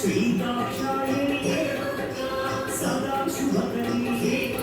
श्रीदाक्षायणे सदा शुभकरी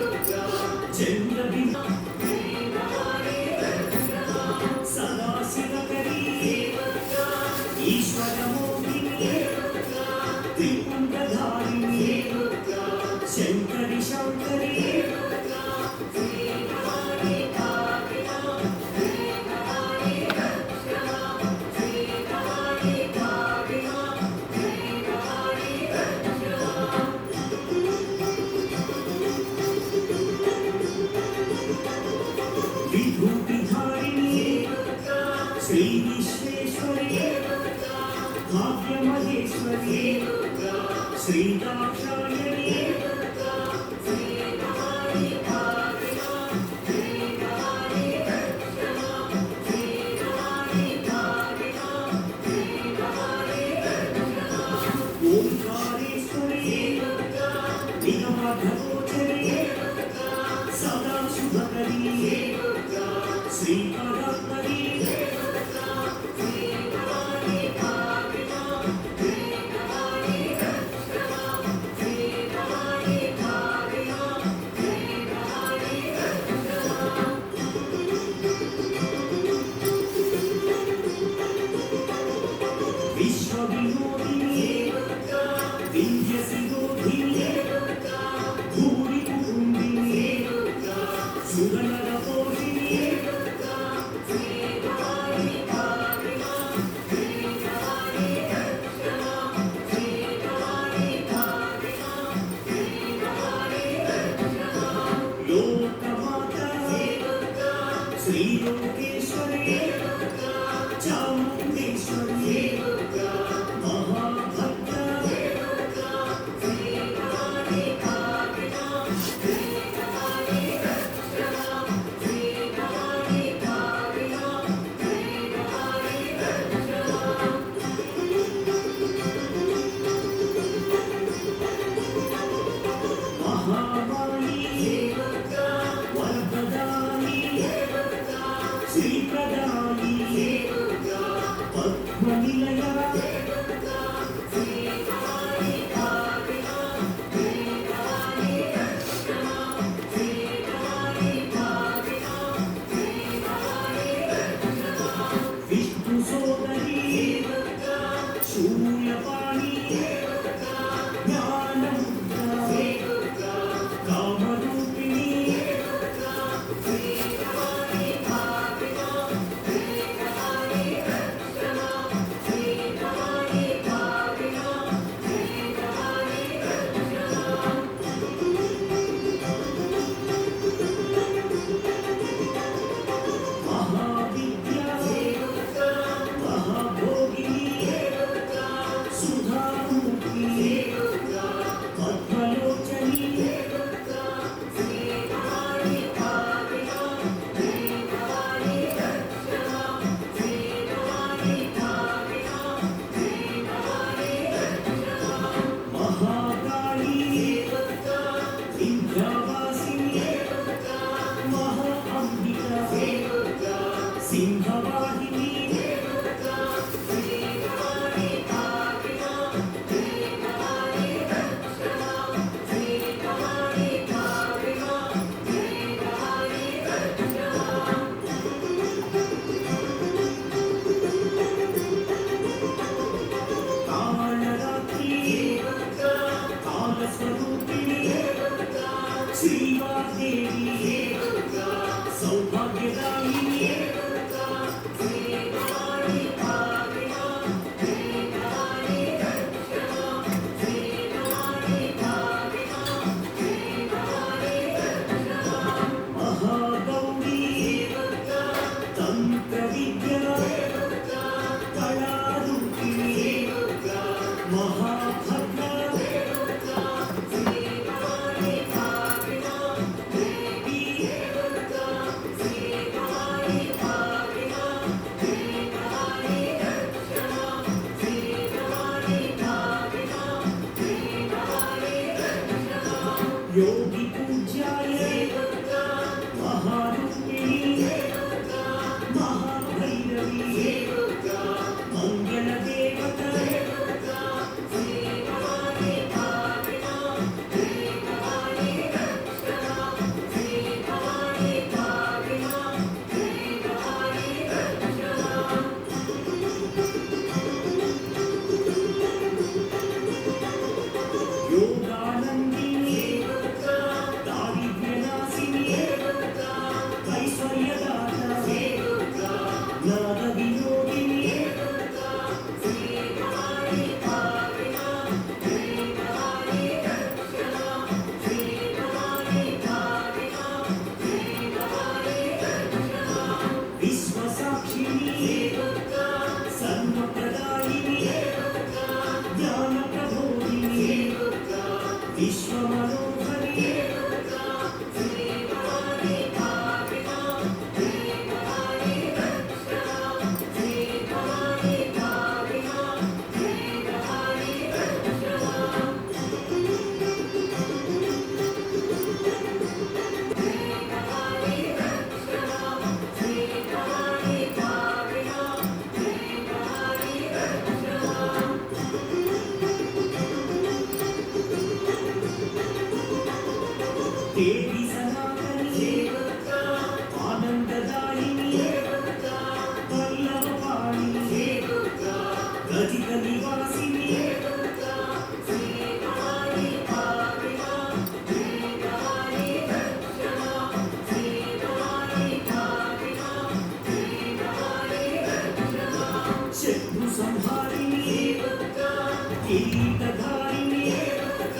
కీటగాని దేవత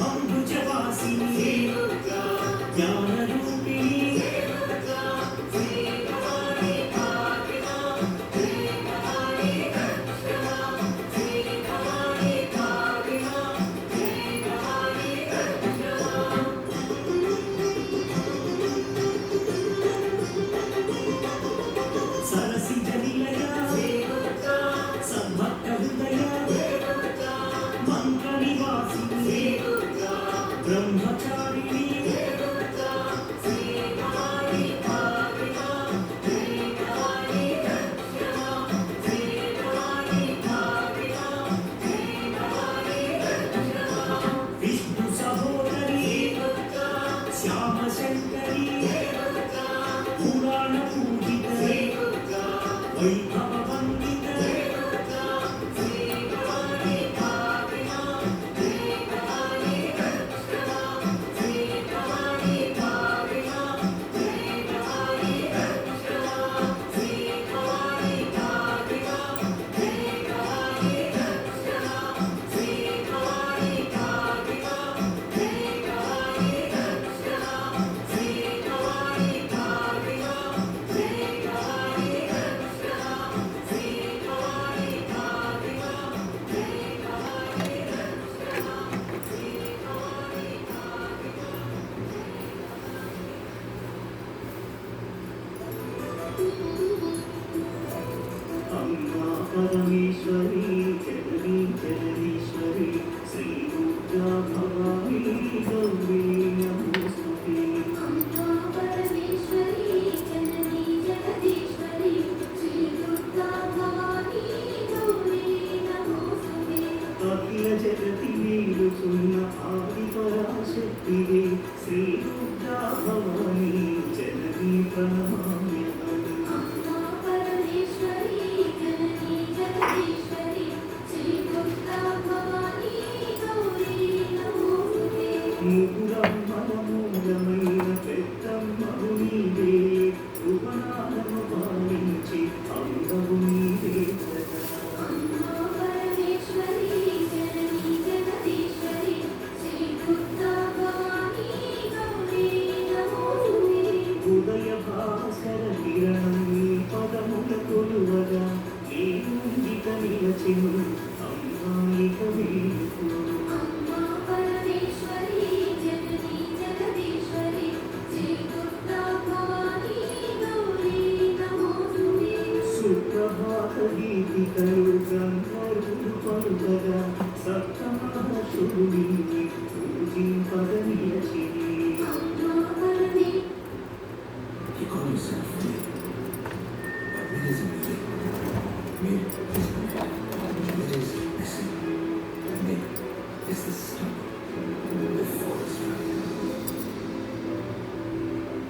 అంబుజవాసి I'm not Amma Padamishwa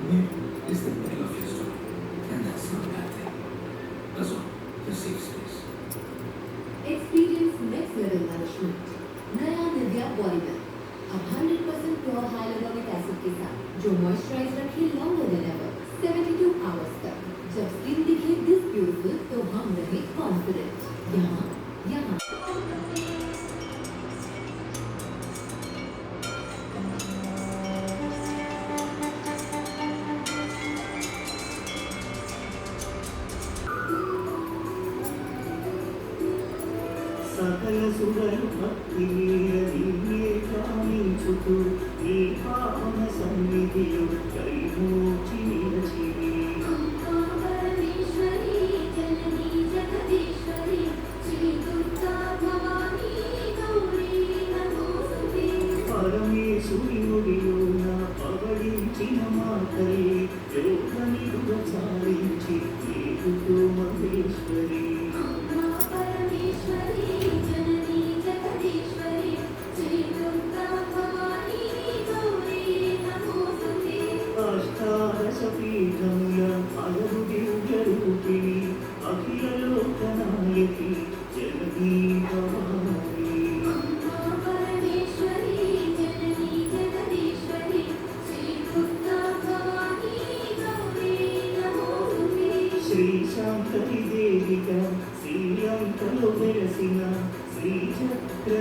It is the middle of your story. And that's not a bad thing. That's all. The save space. Experience next level nourishment. नया Nivea body अब 100% pure हाइलोलोरिक acid के साथ जो मॉइस्चराइज रखे we,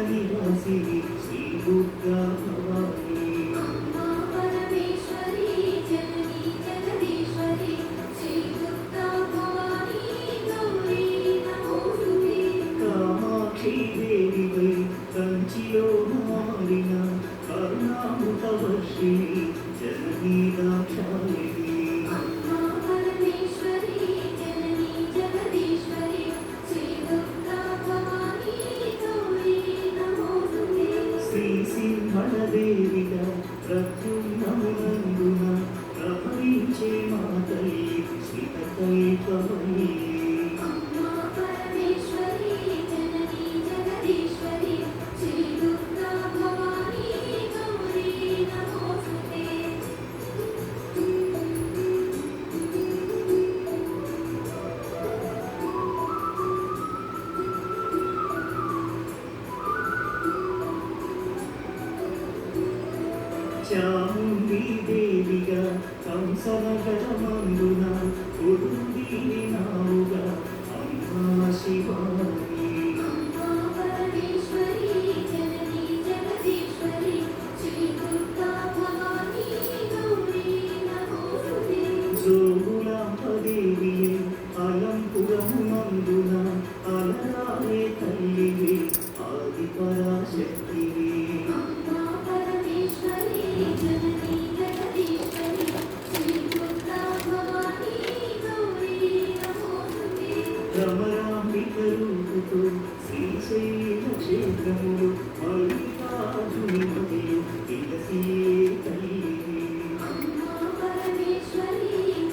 Shri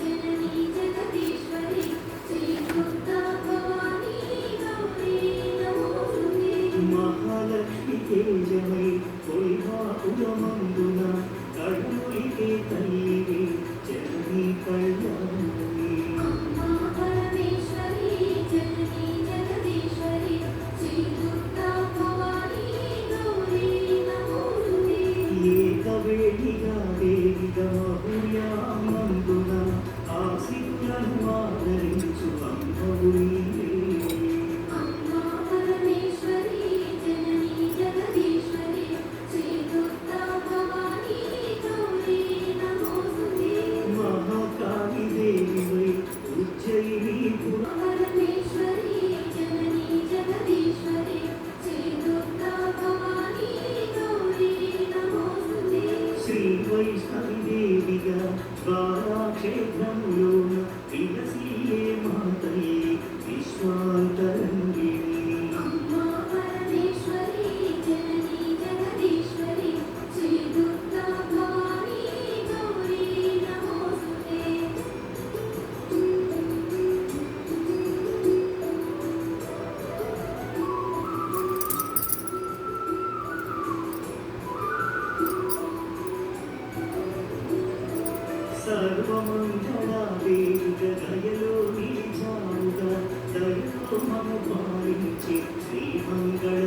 జనని జగదీశ్వరి శ్రీ దుర్గా భవానీ గౌరీ నమోస్తుతే మహాలక్ష్మి తేజమై కొల్హాపురమందున కడములికే తల్లివి తల్లి శ్రీమంగళ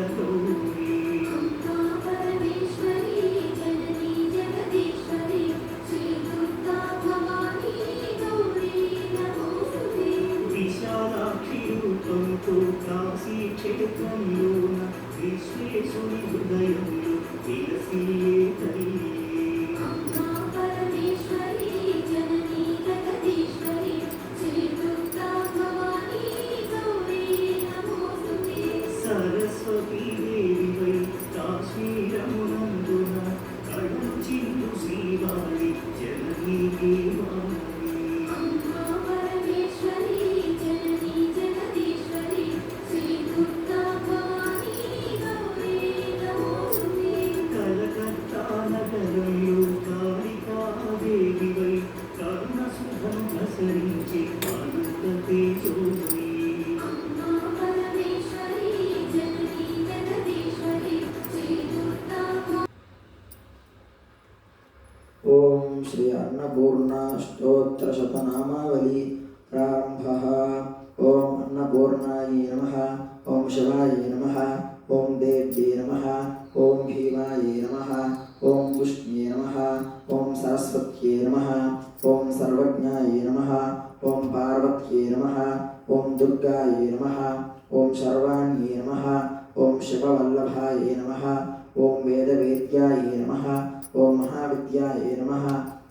ఓం మహావిద్యాయ నమ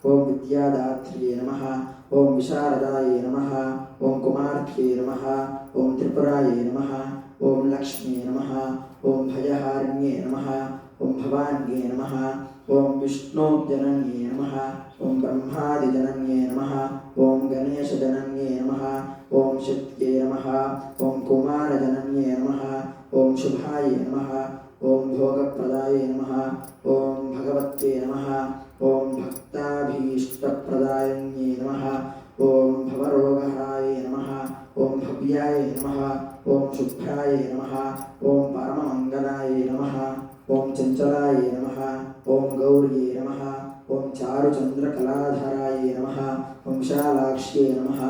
ఓం విద్యాదాత్ర్యే నమ ఓం విశారదాయ నమ ఓం కుమార్త్యే నమ ఓం త్రిపురాయే నమ ఓం లక్ష్మీ నమ ఓం భయహారిణ్యే నమ ఓం భవాన్యే నమ ఓం విష్ణుజనన్యే నమ ఓం బ్రహ్మాదిజనన్యే నమ ఓం గణేశజనన్యే నమ ఓం శక్త్యే నమ ఓం కుమారజనన్యే నమ ఓం శుభాయ నమ ॐ भोगप्रदाय ओं भगवते नम। ओं ॐ भक्ताभीष्टप्रदायिन्ये नम। ओं भवरोगहराय नम। ओं भव्याय नम। ओं शुभ्राय नम। ओं परममङ्गलाय नम। ओं चंचलाय नम। ओं गौर्ये नम। ఓం చారుచంద్రకళాధరాయ నమ ఓం విశాలాక్ష్యే నమ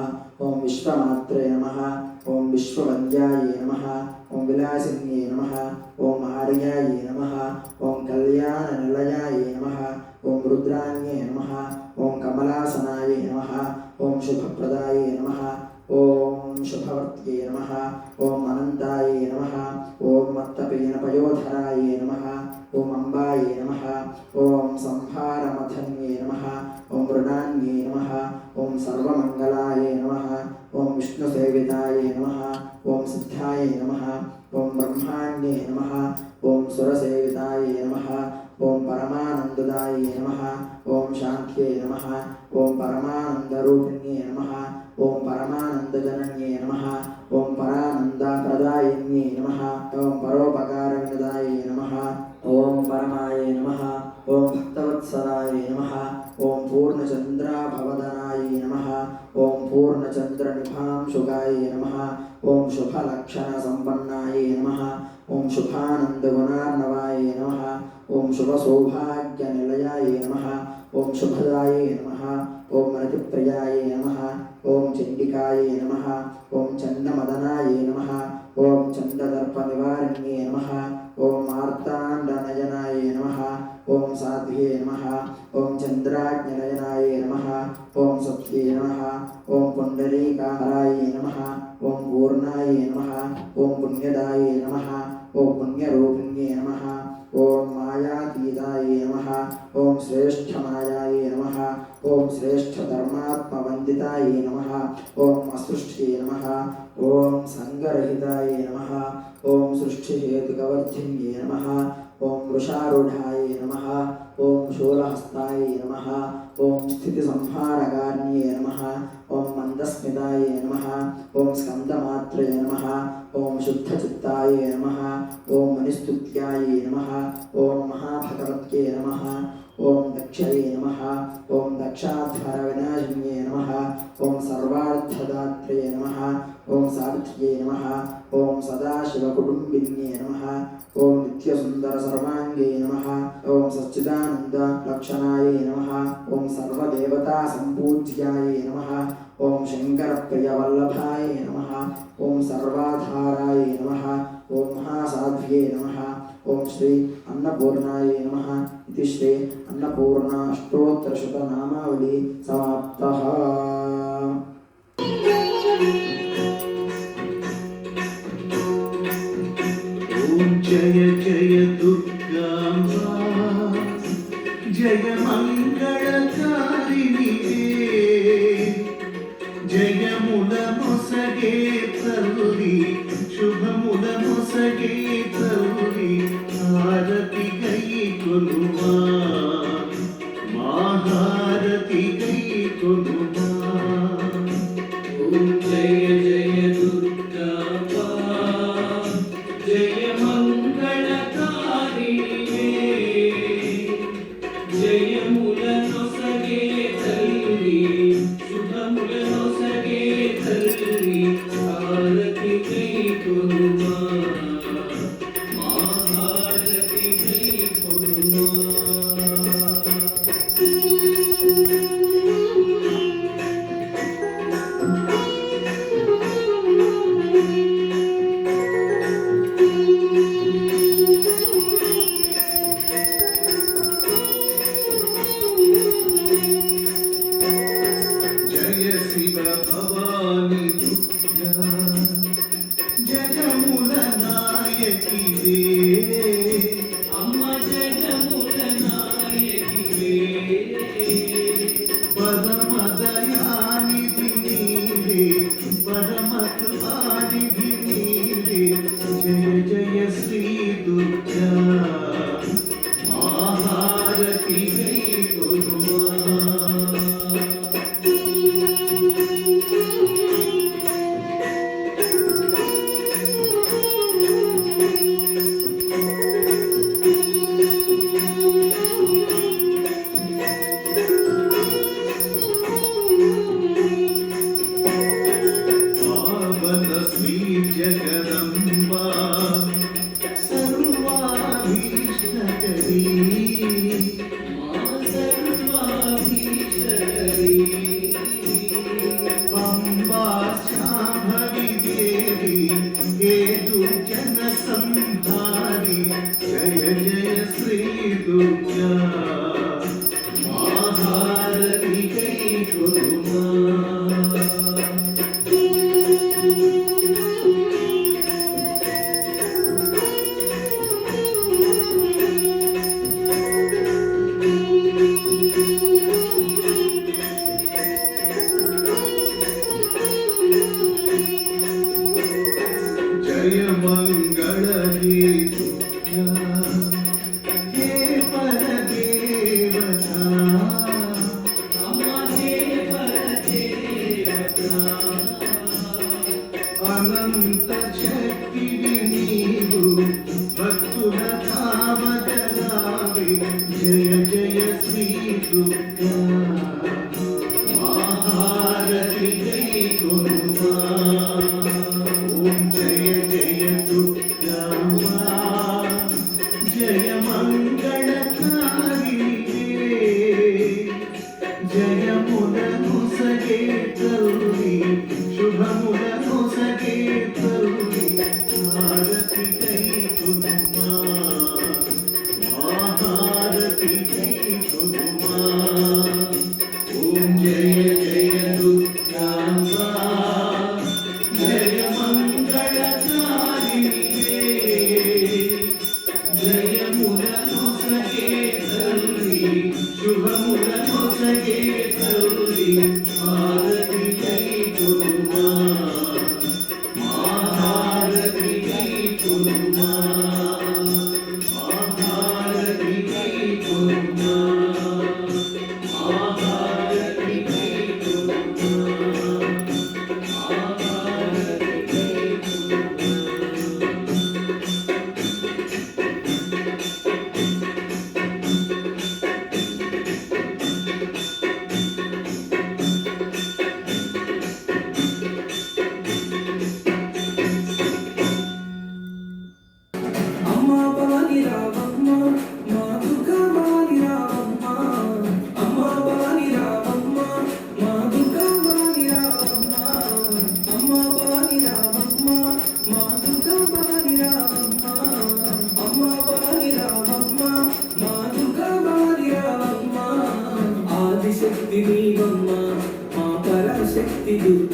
ఓం విశ్వమాత్రే నమ ఓం విశ్వవంద్యాయ నమ ఓం విలాసిన్యే నమ ఓం ఆర్యాయ నమ ఓం కళ్యాణ కళ్యాణనిలయాయ నమ ఓం రుద్రాణ్యే నమ ఓం కమ కమలాసనాయ నమ ఓం శుభప్రదాయ నమ ఓం శుభవర్త్యే నమ ఓం అనంతాయ నమ ఓం మత్తపీనపయోధరాయ నమ ओम अंबाय नम ओं संहारमथन्ये नम ओं मृणान्ये नम ओं सर्वमंगलाय नम ओं विष्णुसेविताय नम ओं सिद्धाय नम ओं ब्रह्माण्ये नम ओं सुरसेविताय नम ओं परमानंददाय नम ओं शांत्ये नम ओं परमानंदरूपिण्ये नम ओं परमानंदजनन्ये ओम ओं परानंदप्रदायिन्ये नम ओं परोपकार శ్రేష్ఠమాయాయ నమ. ఓం శ్రేష్ఠధర్మాత్మవందితాయ నమ. ఓం అసృష్ట్యే నమ. ఓం సంగరహితాయ నమ. ఓం సృష్టిహేతుకవర్ధిన్యే నమ. ఓం వృషారూఢాయ నమ. ఓం శూలహస్తాయ నమ. ओम ॐ स्थितिसंहारकार्ये नमः ॐ मन्दस्मिताय नमः ॐ स्कन्दमात्रये नमः ॐ शुद्धचित्ताय नमः ॐ मनिस्तुत्याय नमः ॐ महाभगवत्ये नमः ॐ दक्षये नमः दक्षाधार दक्षाध्वरविनाशिन्ये नमः ॐ सर्वार्थदात्रे नमः ॐ सावित्र्ये नमः ॐ सदाशिवकुटुम्बिन्ये नमः ॐ नित्यसुन्दरसर्वाङ्गे नमः सच्चिदानंद सच्चिदानन्दलक्षणाय नमः ॐ సర్వదేవతా సంపూజ్యాయ నమ. ఓం శంకరప్రియవల్లభాయ నమ. ఓం సర్వాధారాయ నమ. ఓం మహాసాధ్యే నమ. ఓం శ్రీ అన్నపూర్ణాయ నమ. ఇది Shri Annapurna అష్టోత్తరశతనామావళి సమాప్తః. Sri Guru. we do